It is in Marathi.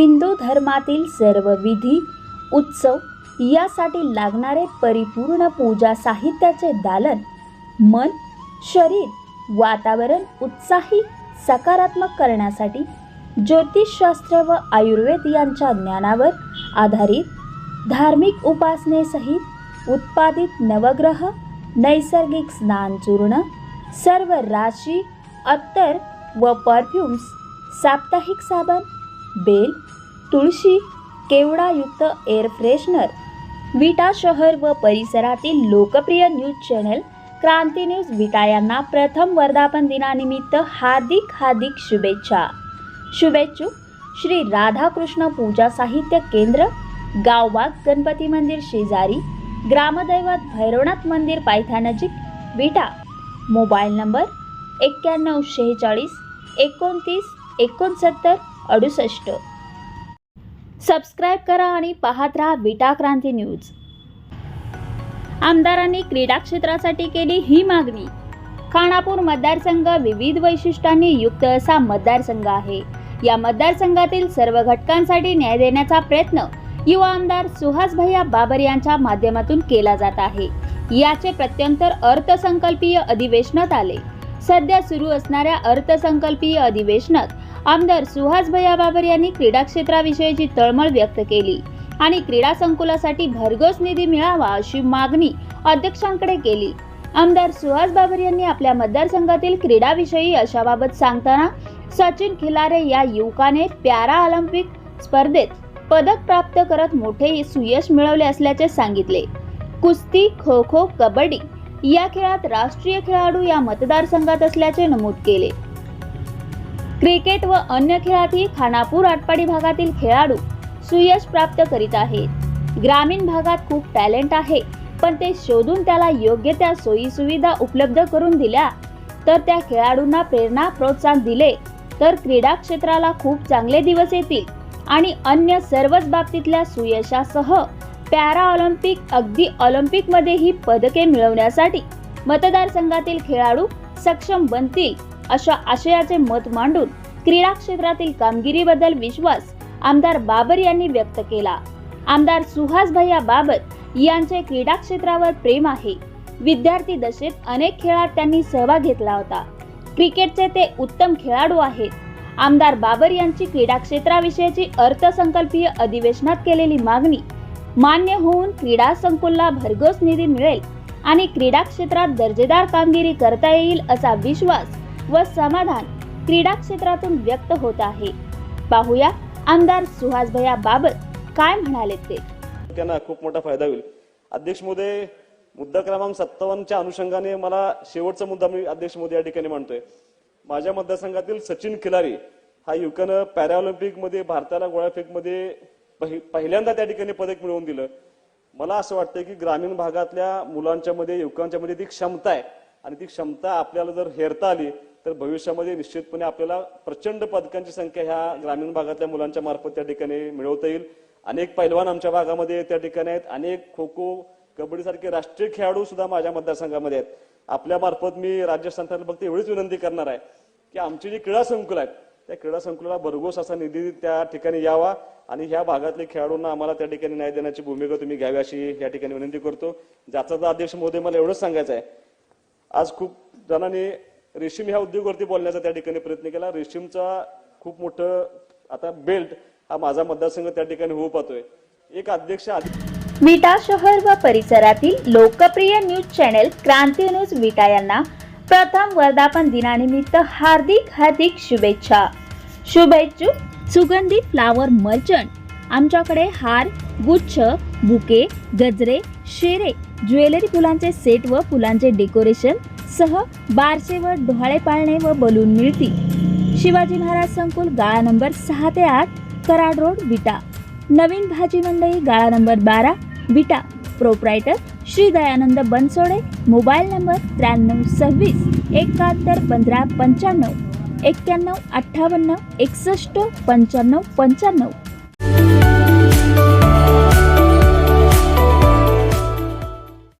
हिंदू धर्मातील सर्व विधी उत्सव यासाठी लागणारे परिपूर्ण पूजा साहित्याचे दालन मन शरीर वातावरण उत्साही सकारात्मक करण्यासाठी ज्योतिषशास्त्र व आयुर्वेद यांच्या ज्ञानावर आधारित धार्मिक उपासनेसहित उत्पादित नवग्रह नैसर्गिक स्नानचूर्ण सर्व राशी अत्तर व परफ्युम्स साप्ताहिक साबण बेल तुळशी केवडायुक्त एअर फ्रेशनर विटा शहर व परिसरातील लोकप्रिय news channel Kranti news Vita यांना प्रथम वर्धापन दिनानिमित्त हार्दिक हार्दिक शुभेच्छा. शुभेच्छुक श्री राधाकृष्ण पूजा साहित्य केंद्र गावबाग गणपती मंदिर शेजारी ग्रामदैवत भैरवनाथ मंदिर पायथ्यानजीक विटा. मोबाईल नंबर एक्क्याण्णव शेहेचाळीस एकोणतीस एकोणसत्तर अडुसष्ट. सबस्क्राईब करा आणि पाहत राहा विटा क्रांती न्यूज. आमदारांनी क्रीडा क्षेत्रासाठी केली ही मागणी. खानापूर मतदारसंघ विविध वैशिष्ट्यांनी युक्त असा मतदारसंघ आहे. या मतदारसंघातील सर्व घटकांसाठी न्याय देण्याचा प्रयत्न युवा आमदार सुहास भैया बाबर यांच्या माध्यमातून केला जात आहे. याचे प्रत्यंतर अर्थसंकल्पीय अधिवेशनात आले. सध्या सुरू असणाऱ्या अर्थसंकल्पीय अधिवेशनात आमदार सुहास भैया बाबर यांनी क्रीडा क्षेत्राविषयीची तळमळ व्यक्त केली आणि क्रीडा संकुलासाठी भरघोस निधी मिळावा अशी मागणी अध्यक्षांकडे केली. आमदार सुहास बाबर यांनी आपल्या मतदारसंघातील क्रीडाविषयी अशाबाबत सांगताना सचिन खिलारे या युवकाने पॅरा ऑलिम्पिक स्पर्धेत पदक प्राप्त करत मोठे सुयश मिळवले असल्याचे सांगितले. कुस्ती खो खो कबड्डी या खेळात राष्ट्रीय खेळाडू या मतदारसंघात असल्याचे नमूद केले. क्रिकेट व अन्य खेळातही खानापूर आटपाडी भागातील खेळाडू सुयश प्राप्त करीत आहेत. ग्रामीण भागात खूप टॅलेंट आहे पण ते शोधून त्याला योग्य त्या सोयी सुविधा उपलब्ध करून दिल्या. तर त्या खेळाडूंना प्रेरणा प्रोत्साहन दिले तर क्रीडा क्षेत्राला खूप चांगले दिवस येतील आणि अन्य सर्वच बाबतीतल्या सुयशासह पॅरा ऑलिम्पिक अगदी ऑलिम्पिकमध्येही पदके मिळवण्यासाठी मतदारसंघातील खेळाडू सक्षम बनतील. अशा आशयाचे मत मांडून क्रीडा क्षेत्रातील कामगिरीबद्दल विश्वास आमदार बाबर यांनी व्यक्त केला. आमदार सुहास भैया बाबर यांचे क्रीडा क्षेत्रावर प्रेम आहे. विद्यार्थी दशेत अनेक खेळात त्यांनी सहभाग घेतला होता. क्रिकेटचे ते उत्तम खेळाडू आहेत. आमदार बाबर यांची क्रीडा क्षेत्राविषयीची अर्थसंकल्पीय अधिवेशनात केलेली मागणी मान्य होऊन क्रीडा संकुलला भरघोस निधी मिळेल आणि क्रीडा क्षेत्रात दर्जेदार कामगिरी करता येईल असा विश्वास व समाधान क्रीडा क्षेत्रातून व्यक्त होत आहे. पाहूया आमदार सुहास भैया बाबत काय म्हणाले ते? त्यांना खूप मोठा फायदा होईल. अध्यक्ष मोदय मुद्दा क्रमांक सत्तावन्नच्या अनुषंगाने मला शेवटचा मुद्दा मी अध्यक्ष मोदी या ठिकाणी मांडतोय. माझ्या मतदारसंघातील सचिन खिलारी हा युवकानं पॅराऑलिम्पिकमध्ये भारताला गोळाफेकमध्ये पहि- पहिल्यांदा त्या ठिकाणी पदक मिळवून दिलं. मला असं वाटतं की ग्रामीण भागातल्या मुलांच्या मध्ये युवकांच्या मध्ये ती क्षमता आहे. आणि ती क्षमता आपल्याला जर हेरता आली तर भविष्यामध्ये निश्चितपणे आपल्याला प्रचंड पदकांची संख्या ह्या ग्रामीण भागातल्या मुलांच्या मार्फत त्या ठिकाणी मिळवता येईल. अनेक पैलवान आमच्या भागामध्ये त्या ठिकाणी आहेत. अनेक खो खो कबड्डी सारखे राष्ट्रीय खेळाडू सुद्धा माझ्या मतदारसंघामध्ये आहेत. आपल्या मार्फत मी राज्य सरकारला फक्त एवढीच विनंती करणार आहे की आमची जी क्रीडा संकुल आहेत त्या क्रीडा संकुलाला भरघोस असा निधी त्या ठिकाणी यावा आणि ह्या भागातले खेळाडूंना आम्हाला त्या ठिकाणी न्याय देण्याची भूमिका तुम्ही घ्यावी अशी या ठिकाणी विनंती करतो. ज्याचा अध्यक्ष मोदी मला एवढंच सांगायचं आहे. आज खूप जणांनी रेशीम ह्या उद्योगावरती बोलण्याचा त्या ठिकाणी प्रयत्न केला. रेशीमचा खूप मोठं आता बेल्ट हा माझा मतदारसंघ त्या ठिकाणी होऊ पाहतोय. एक अध्यक्ष विटा शहर व परिसरातील लोकप्रिय news channel Kranti news Vita यांना प्रथम वर्धापन दिनानिमित्त हार्दिक हार्दिक शुभेच्छा. शुभेच्छुक सुगंधी फ्लावर मर्चंट आमच्याकडे हार गुच्छ बुके गजरे शेरे ज्वेलरी फुलांचे सेट व फुलांचे डेकोरेशन सह बारसे व डोहाळे पाळणे व बलून मिळतील. शिवाजी महाराज संकुल गाळा नंबर सहा ते आठ कराड रोड विटा. नवीन भाजी मंडई गाळा नंबर बारा Vita. Proprietor Shri Dayanand Bansode mobile number त्र्याण्णव सव्वीस एकाहत्तर पंधरा पंच्याण्णव एक्क्याण्णव अठ्ठावन्न एकसष्ट पंच्याण्णव पंच्याण्णव.